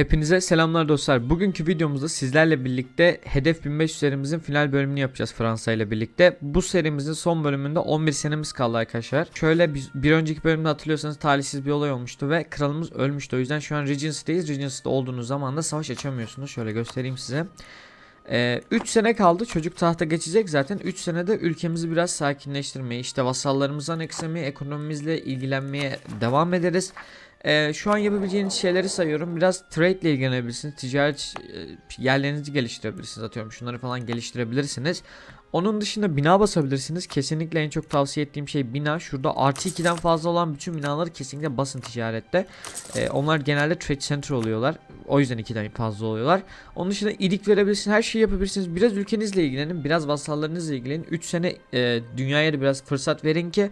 Hepinize selamlar dostlar. Bugünkü videomuzda sizlerle birlikte Hedef 1500 serimizin final bölümünü yapacağız Fransa ile birlikte. Bu serimizin son bölümünde 11 senemiz kaldı arkadaşlar. Şöyle bir, bir önceki bölümde hatırlıyorsanız talihsiz bir olay olmuştu ve kralımız ölmüştü. O yüzden şu an Regency'deyiz. Regency'de olduğunuz zaman da savaş açamıyorsunuz. Şöyle göstereyim size. 3 sene kaldı çocuk tahta geçecek zaten 3 senede ülkemizi biraz sakinleştirmeye işte vasallarımızdan eksemeye ekonomimizle ilgilenmeye devam ederiz. Ee, şu an yapabileceğiniz şeyleri sayıyorum. Biraz trade ile ilgilenebilirsiniz. Ticaret e, yerlerinizi geliştirebilirsiniz. Atıyorum şunları falan geliştirebilirsiniz. Onun dışında bina basabilirsiniz. Kesinlikle en çok tavsiye ettiğim şey bina. Şurada artı 2'den fazla olan bütün binaları kesinlikle basın ticarette. Ee, onlar genelde trade center oluyorlar. O yüzden 2'den fazla oluyorlar. Onun dışında ilik verebilirsiniz. Her şeyi yapabilirsiniz. Biraz ülkenizle ilgilenin. Biraz vasallarınızla ilgilenin. 3 sene e, dünyaya da biraz fırsat verin ki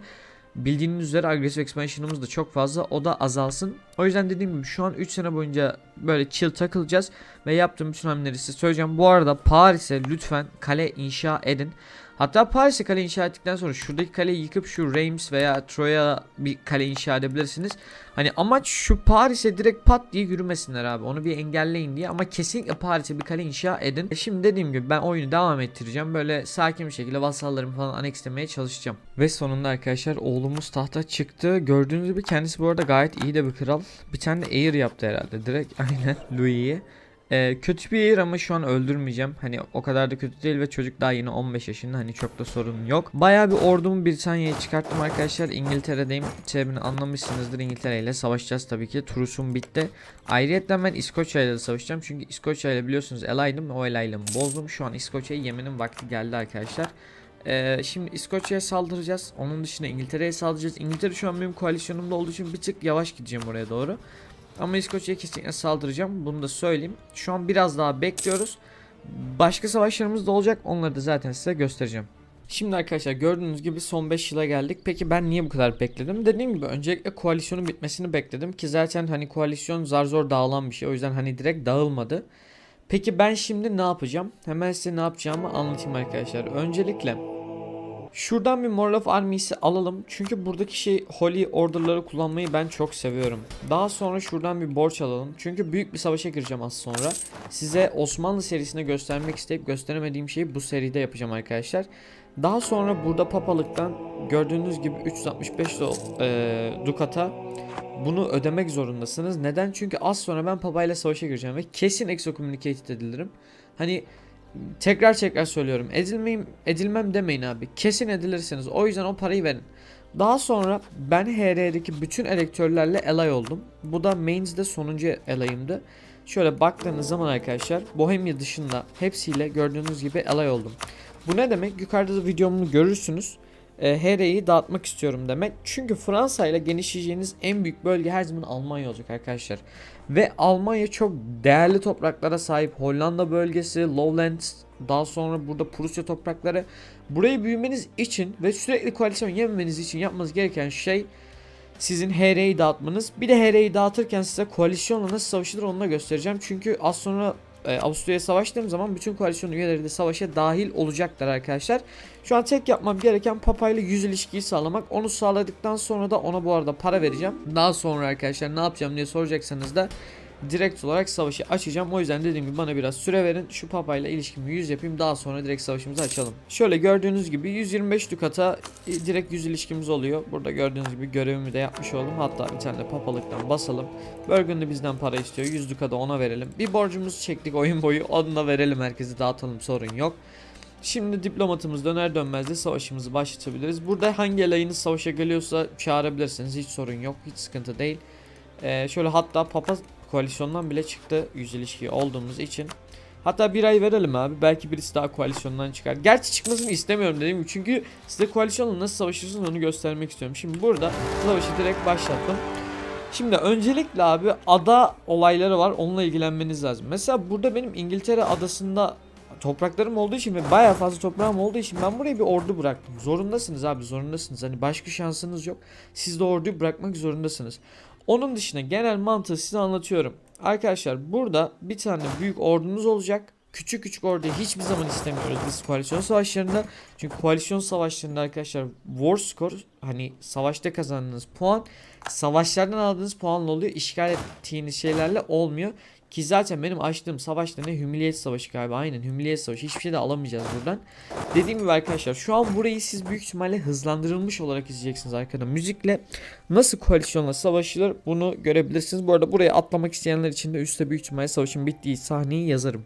Bildiğiniz üzere agresif expansion'ımız da çok fazla. O da azalsın. O yüzden dediğim gibi şu an 3 sene boyunca böyle chill takılacağız. Ve yaptığım bütün hamleleri size söyleyeceğim. Bu arada Paris'e lütfen kale inşa edin. Hatta Paris'e kale inşa ettikten sonra şuradaki kaleyi yıkıp şu Reims veya Troya bir kale inşa edebilirsiniz. Hani amaç şu Paris'e direkt pat diye yürümesinler abi. Onu bir engelleyin diye ama kesinlikle Paris'e bir kale inşa edin. E şimdi dediğim gibi ben oyunu devam ettireceğim. Böyle sakin bir şekilde vasallarımı falan anexlemeye çalışacağım. Ve sonunda arkadaşlar oğlumuz tahta çıktı. Gördüğünüz gibi kendisi bu arada gayet iyi de bir kral. Bir tane de Air yaptı herhalde direkt aynen Louis'i. Ee, kötü bir yer ama şu an öldürmeyeceğim. Hani o kadar da kötü değil ve çocuk daha yeni 15 yaşında. Hani çok da sorun yok. Bayağı bir ordumu Britanya'ya çıkarttım arkadaşlar. İngiltere'deyim. Sebebini anlamışsınızdır. İngiltere ile savaşacağız tabii ki. Turusum bitti. Ayrıca ben İskoçya ile savaşacağım. Çünkü İskoçya ile biliyorsunuz elaydım. O elaylımı bozdum. Şu an İskoçya'ya yemenin vakti geldi arkadaşlar. Ee, şimdi İskoçya'ya saldıracağız. Onun dışında İngiltere'ye saldıracağız. İngiltere şu an benim koalisyonumda olduğu için bir tık yavaş gideceğim oraya doğru. Ama İskoçya'ya kesinlikle saldıracağım. Bunu da söyleyeyim. Şu an biraz daha bekliyoruz. Başka savaşlarımız da olacak. Onları da zaten size göstereceğim. Şimdi arkadaşlar gördüğünüz gibi son 5 yıla geldik. Peki ben niye bu kadar bekledim? Dediğim gibi öncelikle koalisyonun bitmesini bekledim ki zaten hani koalisyon zar zor dağılan bir şey. O yüzden hani direkt dağılmadı. Peki ben şimdi ne yapacağım? Hemen size ne yapacağımı anlatayım arkadaşlar. Öncelikle Şuradan bir Moral of Army'si alalım. Çünkü buradaki şey Holy Order'ları kullanmayı ben çok seviyorum. Daha sonra şuradan bir borç alalım. Çünkü büyük bir savaşa gireceğim az sonra. Size Osmanlı serisine göstermek isteyip gösteremediğim şeyi bu seride yapacağım arkadaşlar. Daha sonra burada papalıktan gördüğünüz gibi 365 do, e, dukata bunu ödemek zorundasınız. Neden? Çünkü az sonra ben papayla savaşa gireceğim ve kesin excommunicated edilirim. Hani tekrar tekrar söylüyorum. Edilmeyim, edilmem demeyin abi. Kesin edilirsiniz. O yüzden o parayı verin. Daha sonra ben HR'deki bütün elektörlerle alay oldum. Bu da Mains'de sonuncu alayımdı. Şöyle baktığınız zaman arkadaşlar Bohemia dışında hepsiyle gördüğünüz gibi alay oldum. Bu ne demek? Yukarıda da videomu görürsünüz. E, HR'yi dağıtmak istiyorum demek. Çünkü Fransa ile genişleyeceğiniz en büyük bölge her zaman Almanya olacak arkadaşlar. Ve Almanya çok değerli topraklara sahip. Hollanda bölgesi, Lowlands, daha sonra burada Prusya toprakları. Burayı büyümeniz için ve sürekli koalisyon yememeniz için yapmanız gereken şey sizin HR'yi dağıtmanız. Bir de HR'yi dağıtırken size koalisyonla nasıl savaşılır onu da göstereceğim. Çünkü az sonra e, Avusturya'ya savaştığım zaman bütün koalisyon üyeleri de savaşa dahil olacaklar arkadaşlar. Şu an tek yapmam gereken Papa ile yüz ilişkiyi sağlamak. Onu sağladıktan sonra da ona bu arada para vereceğim. Daha sonra arkadaşlar ne yapacağım diye soracaksanız da direkt olarak savaşı açacağım. O yüzden dediğim gibi bana biraz süre verin. Şu papayla ilişkimi 100 yapayım. Daha sonra direkt savaşımızı açalım. Şöyle gördüğünüz gibi 125 dukata e, direkt 100 ilişkimiz oluyor. Burada gördüğünüz gibi görevimi de yapmış oldum. Hatta bir tane de papalıktan basalım. Burgundy bizden para istiyor. 100 dukata ona verelim. Bir borcumuzu çektik oyun boyu. Onu da verelim herkese dağıtalım sorun yok. Şimdi diplomatımız döner dönmez de savaşımızı başlatabiliriz. Burada hangi elayınız savaşa geliyorsa çağırabilirsiniz. Hiç sorun yok. Hiç sıkıntı değil. Ee, şöyle hatta papa koalisyondan bile çıktı yüz ilişki olduğumuz için. Hatta bir ay verelim abi. Belki birisi daha koalisyondan çıkar. Gerçi çıkmasını istemiyorum dediğim gibi. Çünkü size koalisyonla nasıl savaşırsınız onu göstermek istiyorum. Şimdi burada savaşı direkt başlattım. Şimdi öncelikle abi ada olayları var. Onunla ilgilenmeniz lazım. Mesela burada benim İngiltere adasında topraklarım olduğu için ve bayağı fazla toprağım olduğu için ben buraya bir ordu bıraktım. Zorundasınız abi zorundasınız. Hani başka şansınız yok. Siz de orduyu bırakmak zorundasınız. Onun dışında genel mantığı size anlatıyorum. Arkadaşlar burada bir tane büyük ordunuz olacak. Küçük küçük orduyu hiçbir zaman istemiyoruz biz koalisyon savaşlarında. Çünkü koalisyon savaşlarında arkadaşlar war score hani savaşta kazandığınız puan savaşlardan aldığınız puanla oluyor. İşgal ettiğiniz şeylerle olmuyor. Ki zaten benim açtığım savaşta ne Humiliate Savaşı galiba aynen Humiliate Savaşı hiçbir şey de alamayacağız buradan. Dediğim gibi arkadaşlar şu an burayı siz büyük ihtimalle hızlandırılmış olarak izleyeceksiniz arkada. Müzikle nasıl koalisyonla savaşılır bunu görebilirsiniz. Bu arada buraya atlamak isteyenler için de üstte büyük ihtimalle savaşın bittiği sahneyi yazarım.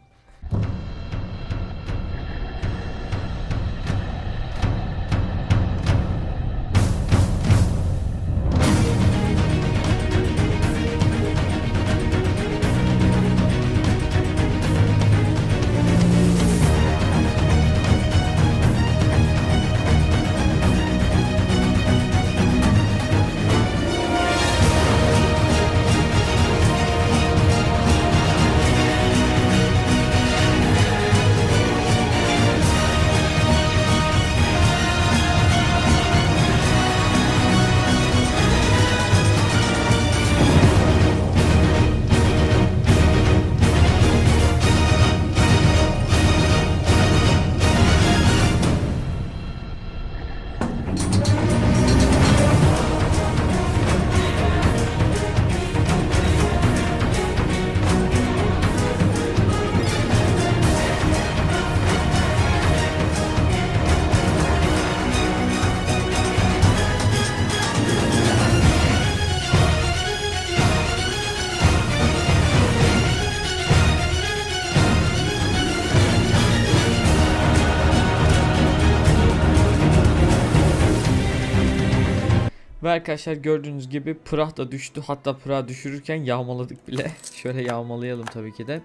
Ve arkadaşlar gördüğünüz gibi Prah da düştü. Hatta Prah düşürürken yağmaladık bile. Şöyle yağmalayalım tabii ki de.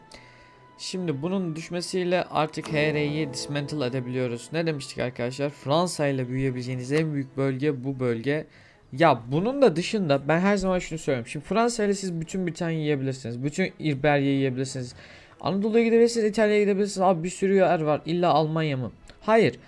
Şimdi bunun düşmesiyle artık HR'yi dismantle edebiliyoruz. Ne demiştik arkadaşlar? Fransa ile büyüyebileceğiniz en büyük bölge bu bölge. Ya bunun da dışında ben her zaman şunu söylüyorum. Şimdi Fransa ile siz bütün Britanya yiyebilirsiniz. Bütün İberya yiyebilirsiniz. Anadolu'ya gidebilirsiniz, İtalya'ya gidebilirsiniz. Abi bir sürü yer var. İlla Almanya mı? Hayır.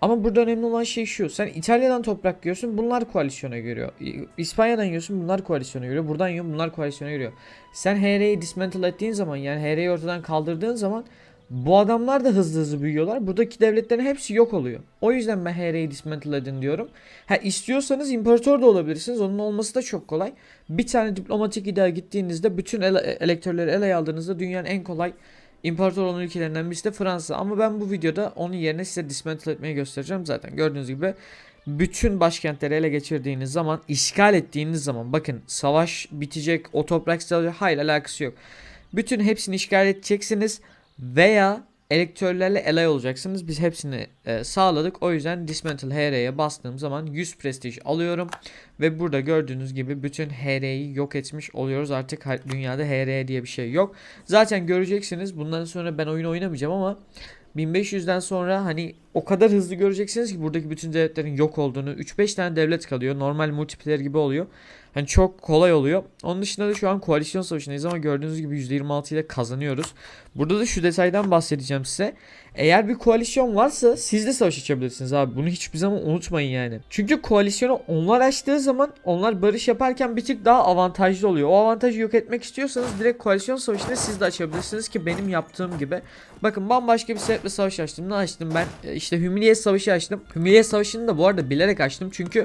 Ama burada önemli olan şey şu. Sen İtalya'dan toprak yiyorsun. Bunlar koalisyona giriyor. İ- İspanya'dan yiyorsun. Bunlar koalisyona giriyor. Buradan yiyorsun. Bunlar koalisyona giriyor. Sen HR'yi dismantle ettiğin zaman yani HR'yi ortadan kaldırdığın zaman bu adamlar da hızlı hızlı büyüyorlar. Buradaki devletlerin hepsi yok oluyor. O yüzden ben HR'yi dismantle edin diyorum. Ha istiyorsanız imparator da olabilirsiniz. Onun olması da çok kolay. Bir tane diplomatik iddia gittiğinizde bütün ele- elektörleri ele aldığınızda dünyanın en kolay İmparator olan ülkelerinden birisi de Fransa. Ama ben bu videoda onun yerine size dismantle etmeyi göstereceğim. Zaten gördüğünüz gibi bütün başkentleri ele geçirdiğiniz zaman, işgal ettiğiniz zaman bakın savaş bitecek, o toprak size. Hayır alakası yok. Bütün hepsini işgal edeceksiniz veya elektörlerle elay olacaksınız. Biz hepsini e, sağladık. O yüzden Dismantle HR'ye bastığım zaman 100 prestij alıyorum. Ve burada gördüğünüz gibi bütün HR'yi yok etmiş oluyoruz. Artık dünyada HR diye bir şey yok. Zaten göreceksiniz. Bundan sonra ben oyun oynamayacağım ama 1500'den sonra hani o kadar hızlı göreceksiniz ki buradaki bütün devletlerin yok olduğunu. 3-5 tane devlet kalıyor. Normal multiplayer gibi oluyor. Hani çok kolay oluyor. Onun dışında da şu an koalisyon savaşındayız ama gördüğünüz gibi %26 ile kazanıyoruz. Burada da şu detaydan bahsedeceğim size. Eğer bir koalisyon varsa siz de savaş açabilirsiniz abi. Bunu hiçbir zaman unutmayın yani. Çünkü koalisyonu onlar açtığı zaman onlar barış yaparken bir tık daha avantajlı oluyor. O avantajı yok etmek istiyorsanız direkt koalisyon savaşını siz de açabilirsiniz ki benim yaptığım gibi. Bakın bambaşka bir sebeple savaş açtım. Ne açtım ben? İşte Humiliate Savaşı açtım. Humiliate Savaşı'nı da bu arada bilerek açtım. Çünkü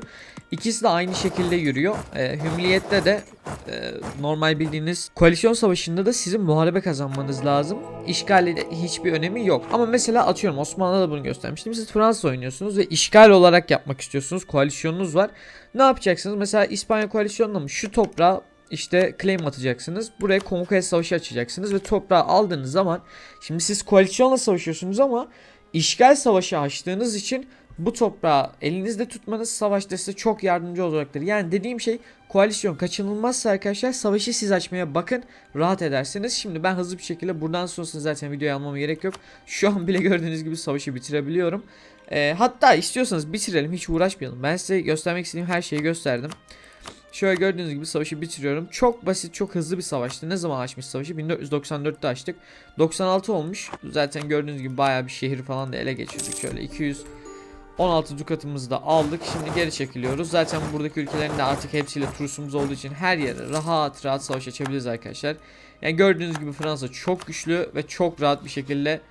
ikisi de aynı şekilde yürüyor. E, Humiliate'de de e, normal bildiğiniz koalisyon savaşında da sizin muharebe kazanmanız lazım. İşgali de hiçbir önemi yok. Ama mesela atıyorum Osmanlı'da da bunu göstermiştim. Siz Fransa oynuyorsunuz ve işgal olarak yapmak istiyorsunuz. Koalisyonunuz var. Ne yapacaksınız? Mesela İspanya koalisyonuna mı şu toprağı işte claim atacaksınız. Buraya Conquest savaşı açacaksınız ve toprağı aldığınız zaman şimdi siz koalisyonla savaşıyorsunuz ama işgal savaşı açtığınız için bu toprağı elinizde tutmanız savaşta size çok yardımcı olacaktır. Yani dediğim şey koalisyon kaçınılmazsa arkadaşlar savaşı siz açmaya bakın rahat edersiniz. Şimdi ben hızlı bir şekilde buradan sonrasını zaten videoya almama gerek yok. Şu an bile gördüğünüz gibi savaşı bitirebiliyorum. Ee, hatta istiyorsanız bitirelim hiç uğraşmayalım. Ben size göstermek istediğim her şeyi gösterdim. Şöyle gördüğünüz gibi savaşı bitiriyorum. Çok basit, çok hızlı bir savaştı. Ne zaman açmış savaşı? 1494'te açtık. 96 olmuş. Zaten gördüğünüz gibi bayağı bir şehir falan da ele geçirdik. Şöyle 216 dukatımızı da aldık. Şimdi geri çekiliyoruz. Zaten buradaki ülkelerin de artık hepsiyle turusumuz olduğu için her yere rahat rahat savaş açabiliriz arkadaşlar. Yani gördüğünüz gibi Fransa çok güçlü ve çok rahat bir şekilde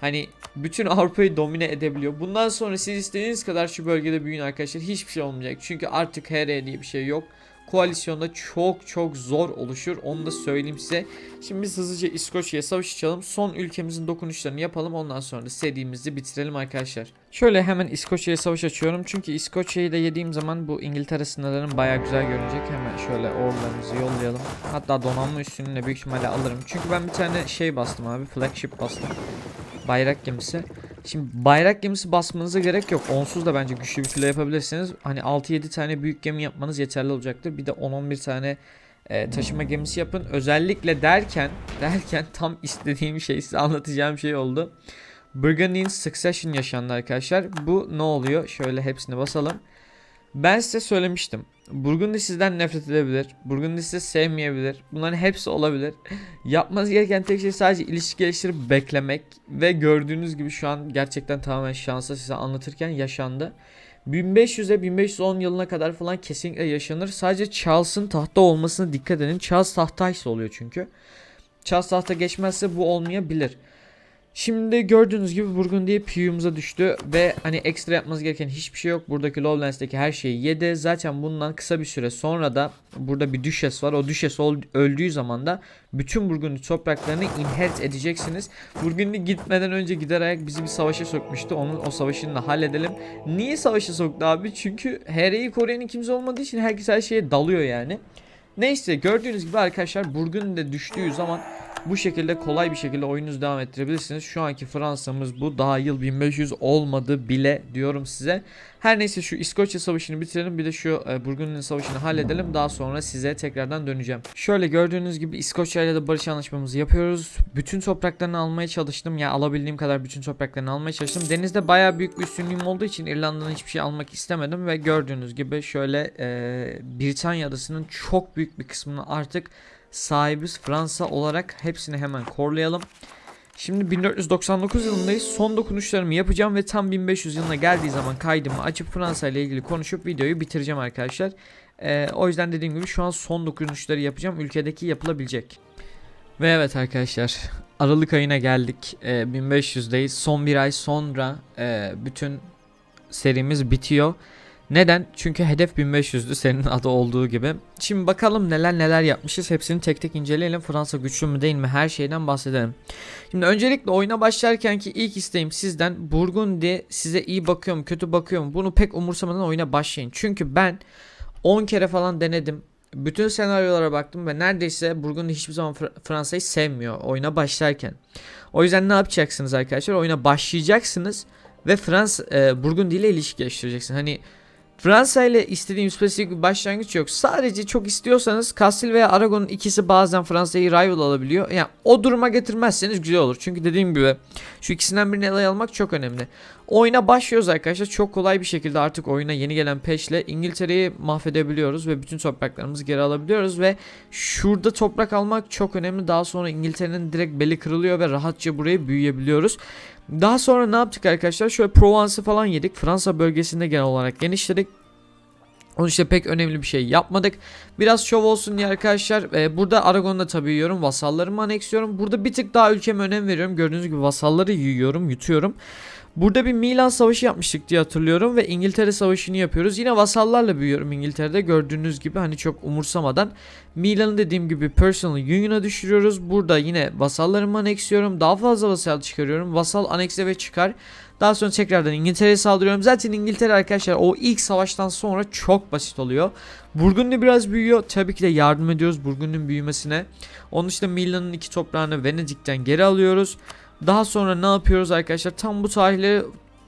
hani bütün Avrupa'yı domine edebiliyor. Bundan sonra siz istediğiniz kadar şu bölgede büyüyün arkadaşlar. Hiçbir şey olmayacak. Çünkü artık HR diye bir şey yok. Koalisyonda çok çok zor oluşur. Onu da söyleyeyim size. Şimdi biz hızlıca İskoçya'ya savaş açalım. Son ülkemizin dokunuşlarını yapalım. Ondan sonra da serimizi bitirelim arkadaşlar. Şöyle hemen İskoçya'ya savaş açıyorum. Çünkü İskoçya'yı da yediğim zaman bu İngiltere sınırlarım baya güzel görünecek. Hemen şöyle ordularımızı yollayalım. Hatta donanma üstünü büyük ihtimalle alırım. Çünkü ben bir tane şey bastım abi. Flagship bastım. Bayrak gemisi. Şimdi bayrak gemisi basmanıza gerek yok. Onsuz da bence güçlü bir filo yapabilirsiniz. Hani 6-7 tane büyük gemi yapmanız yeterli olacaktır. Bir de 10-11 tane e, taşıma gemisi yapın. Özellikle derken derken tam istediğim şey size anlatacağım şey oldu. Burgundy'nin Succession yaşandı arkadaşlar. Bu ne oluyor? Şöyle hepsini basalım. Ben size söylemiştim. Burgundy sizden nefret edebilir. Burgundy sizi sevmeyebilir. Bunların hepsi olabilir. Yapmanız gereken tek şey sadece ilişki geliştirip beklemek. Ve gördüğünüz gibi şu an gerçekten tamamen şansa size anlatırken yaşandı. 1500'e 1510 yılına kadar falan kesinlikle yaşanır. Sadece Charles'ın tahta olmasına dikkat edin. Charles tahtaysa oluyor çünkü. Charles tahta geçmezse bu olmayabilir. Şimdi gördüğünüz gibi Burgundy Piyum'uza düştü ve hani ekstra yapmanız gereken hiçbir şey yok. Buradaki Lowlands'teki her şeyi yedi. Zaten bundan kısa bir süre sonra da burada bir düşes var. O düşes öldüğü zaman da bütün Burgundy topraklarını inherit edeceksiniz. Burgundy gitmeden önce gider ayak bizi bir savaşa sokmuştu. Onun o savaşını da halledelim. Niye savaşa soktu abi? Çünkü HR'yi koruyan kimse olmadığı için herkes her şeye dalıyor yani. Neyse gördüğünüz gibi arkadaşlar Burgundy düştüğü zaman bu şekilde kolay bir şekilde oyununuzu devam ettirebilirsiniz. Şu anki Fransa'mız bu. Daha yıl 1500 olmadı bile diyorum size. Her neyse şu İskoçya savaşını bitirelim. Bir de şu e, savaşını halledelim. Daha sonra size tekrardan döneceğim. Şöyle gördüğünüz gibi İskoçya ile de barış anlaşmamızı yapıyoruz. Bütün topraklarını almaya çalıştım. Ya alabildiğim kadar bütün topraklarını almaya çalıştım. Denizde baya büyük bir üstünlüğüm olduğu için İrlanda'dan hiçbir şey almak istemedim. Ve gördüğünüz gibi şöyle e, Britanya adasının çok büyük bir kısmını artık sahibiz Fransa olarak hepsini hemen korlayalım. Şimdi 1499 yılındayız. Son dokunuşlarımı yapacağım ve tam 1500 yılına geldiği zaman kaydımı açıp Fransa ile ilgili konuşup videoyu bitireceğim arkadaşlar. Ee, o yüzden dediğim gibi şu an son dokunuşları yapacağım. Ülkedeki yapılabilecek. Ve evet arkadaşlar Aralık ayına geldik. Ee, 1500'deyiz. Son bir ay sonra e, bütün serimiz bitiyor. Neden? Çünkü hedef 1500'dü senin adı olduğu gibi. Şimdi bakalım neler neler yapmışız. Hepsini tek tek inceleyelim. Fransa güçlü mü değil mi? Her şeyden bahsedelim. Şimdi öncelikle oyuna başlarken ki ilk isteğim sizden Burgundy size iyi bakıyor mu kötü bakıyor mu? Bunu pek umursamadan oyuna başlayın. Çünkü ben 10 kere falan denedim. Bütün senaryolara baktım ve neredeyse Burgundy hiçbir zaman Fr- Fransa'yı sevmiyor oyuna başlarken. O yüzden ne yapacaksınız arkadaşlar? Oyuna başlayacaksınız ve Fransa e, Burgundy ile ilişki geliştireceksiniz. Hani Fransa ile istediğim spesifik bir başlangıç yok. Sadece çok istiyorsanız Castile veya Aragon'un ikisi bazen Fransa'yı rival alabiliyor. Yani o duruma getirmezseniz güzel olur. Çünkü dediğim gibi şu ikisinden birini ele almak çok önemli. Oyuna başlıyoruz arkadaşlar. Çok kolay bir şekilde artık oyuna yeni gelen peşle İngiltere'yi mahvedebiliyoruz ve bütün topraklarımızı geri alabiliyoruz ve şurada toprak almak çok önemli. Daha sonra İngiltere'nin direkt beli kırılıyor ve rahatça burayı büyüyebiliyoruz. Daha sonra ne yaptık arkadaşlar? Şöyle Provence'ı falan yedik. Fransa bölgesinde genel olarak genişledik. Onun işte pek önemli bir şey yapmadık. Biraz şov olsun diye arkadaşlar. E, burada Aragon'da tabii yiyorum. Vasallarımı aneksiyorum. Burada bir tık daha ülkeme önem veriyorum. Gördüğünüz gibi vasalları yiyorum, yutuyorum. Burada bir Milan savaşı yapmıştık diye hatırlıyorum ve İngiltere savaşını yapıyoruz. Yine vasallarla büyüyorum İngiltere'de gördüğünüz gibi hani çok umursamadan. Milan'ı dediğim gibi personal union'a düşürüyoruz. Burada yine vasallarımı aneksiyorum. Daha fazla vasal çıkarıyorum. Vasal anekse ve çıkar. Daha sonra tekrardan İngiltere'ye saldırıyorum. Zaten İngiltere arkadaşlar o ilk savaştan sonra çok basit oluyor. Burgundy biraz büyüyor. Tabii ki de yardım ediyoruz Burgundy'nin büyümesine. Onun dışında Milan'ın iki toprağını Venedik'ten geri alıyoruz. Daha sonra ne yapıyoruz arkadaşlar? Tam bu tarihleri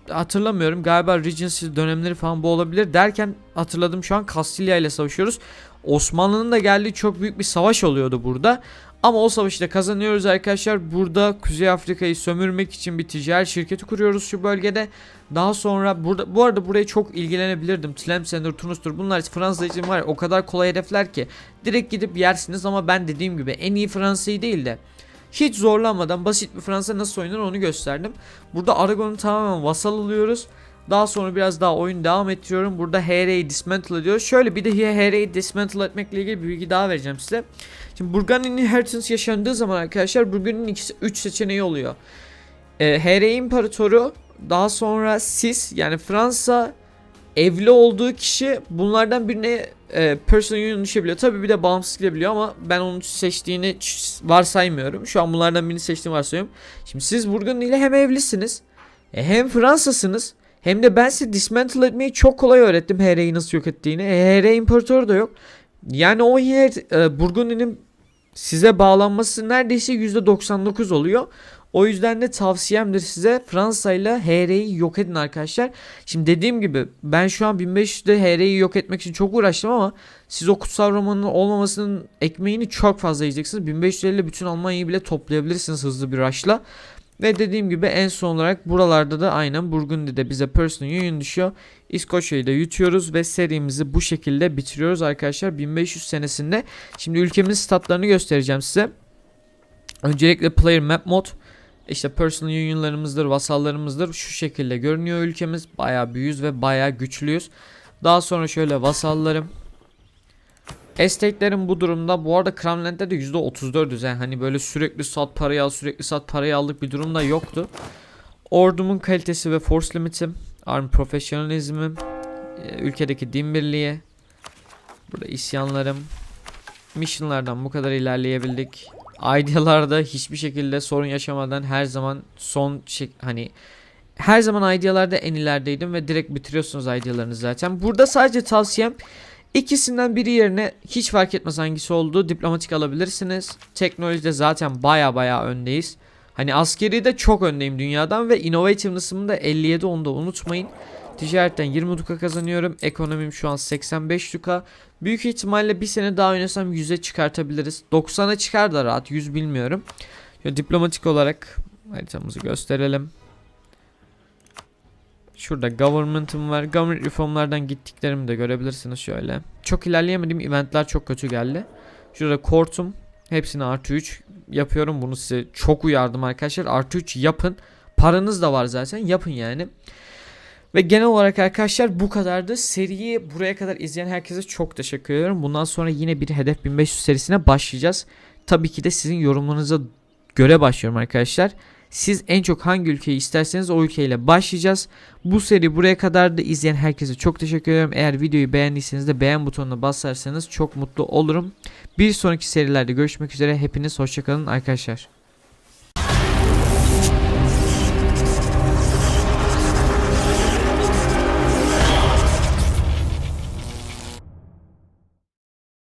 hatırlamıyorum. Galiba Regency dönemleri falan bu olabilir. Derken hatırladım şu an Kastilya ile savaşıyoruz. Osmanlı'nın da geldiği çok büyük bir savaş oluyordu burada. Ama o savaşı da kazanıyoruz arkadaşlar. Burada Kuzey Afrika'yı sömürmek için bir ticaret şirketi kuruyoruz şu bölgede. Daha sonra burada bu arada buraya çok ilgilenebilirdim. Tlemcen'dir, Tunus'tur. Bunlar Fransa için var ya, o kadar kolay hedefler ki direkt gidip yersiniz ama ben dediğim gibi en iyi Fransa'yı değil de hiç zorlanmadan basit bir Fransa nasıl oynanır onu gösterdim. Burada Aragon'u tamamen vasal alıyoruz. Daha sonra biraz daha oyun devam ettiriyorum. Burada HR'yi dismantle ediyoruz. Şöyle bir de HR'yi dismantle etmekle ilgili bir bilgi daha vereceğim size. Şimdi Burgundy'nin inheritance yaşandığı zaman arkadaşlar Burgundy'nin ikisi 3 seçeneği oluyor. E, HR İmparatoru daha sonra siz yani Fransa evli olduğu kişi bunlardan birine e, personal union düşebiliyor. Tabii bir de bağımsız gidebiliyor ama ben onun seçtiğini varsaymıyorum. Şu an bunlardan birini seçtiğimi varsayıyorum. Şimdi siz Burgundy ile hem evlisiniz e, hem Fransa'sınız hem de ben size dismantle etmeyi çok kolay öğrettim HR'yi nasıl yok ettiğini. E, HR imparatoru da yok. Yani o yer e, Burgundy'nin size bağlanması neredeyse %99 oluyor. O yüzden de tavsiyemdir size Fransa ile HR'yi yok edin arkadaşlar. Şimdi dediğim gibi ben şu an 1500'de HR'yi yok etmek için çok uğraştım ama siz o kutsal romanın olmamasının ekmeğini çok fazla yiyeceksiniz. 1550 bütün Almanya'yı bile toplayabilirsiniz hızlı bir rush'la. Ve dediğim gibi en son olarak buralarda da aynen Burgundy'de bize personal union düşüyor. İskoçya'yı da yutuyoruz ve serimizi bu şekilde bitiriyoruz arkadaşlar 1500 senesinde. Şimdi ülkemizin statlarını göstereceğim size. Öncelikle player map mod. İşte personal unionlarımızdır, vasallarımızdır. Şu şekilde görünüyor ülkemiz. Bayağı büyüğüz ve bayağı güçlüyüz. Daha sonra şöyle vasallarım. Estate'lerin bu durumda bu arada Kremlent'te de %34'üz yani hani böyle sürekli sat parayı al sürekli sat parayı aldık bir durumda yoktu. Ordumun kalitesi ve force limitim, arm profesyonelizmim, e, ülkedeki din birliği, burada isyanlarım, missionlardan bu kadar ilerleyebildik. Idealarda hiçbir şekilde sorun yaşamadan her zaman son şey hani her zaman idealarda en ilerideydim ve direkt bitiriyorsunuz idealarınızı zaten. Burada sadece tavsiyem ikisinden biri yerine hiç fark etmez hangisi olduğu diplomatik alabilirsiniz. Teknolojide zaten baya baya öndeyiz. Hani askeri de çok öndeyim dünyadan ve innovativeness'ımı da 57 onu da unutmayın. Ticaretten 20 duka kazanıyorum. Ekonomim şu an 85 duka. Büyük ihtimalle bir sene daha oynasam 100'e çıkartabiliriz. 90'a çıkar da rahat 100 bilmiyorum. Şöyle diplomatik olarak haritamızı gösterelim. Şurada government'ım var. Government reformlardan gittiklerimi de görebilirsiniz şöyle. Çok ilerleyemedim. Eventler çok kötü geldi. Şurada court'um. Hepsini artı 3 yapıyorum. Bunu size çok uyardım arkadaşlar. Artı 3 yapın. Paranız da var zaten. Yapın yani. Ve genel olarak arkadaşlar bu kadardı. Seriyi buraya kadar izleyen herkese çok teşekkür ediyorum. Bundan sonra yine bir Hedef 1500 serisine başlayacağız. Tabii ki de sizin yorumlarınıza göre başlıyorum arkadaşlar. Siz en çok hangi ülkeyi isterseniz o ülkeyle başlayacağız. Bu seri buraya kadar da izleyen herkese çok teşekkür ediyorum. Eğer videoyu beğendiyseniz de beğen butonuna basarsanız çok mutlu olurum. Bir sonraki serilerde görüşmek üzere. Hepiniz hoşçakalın arkadaşlar.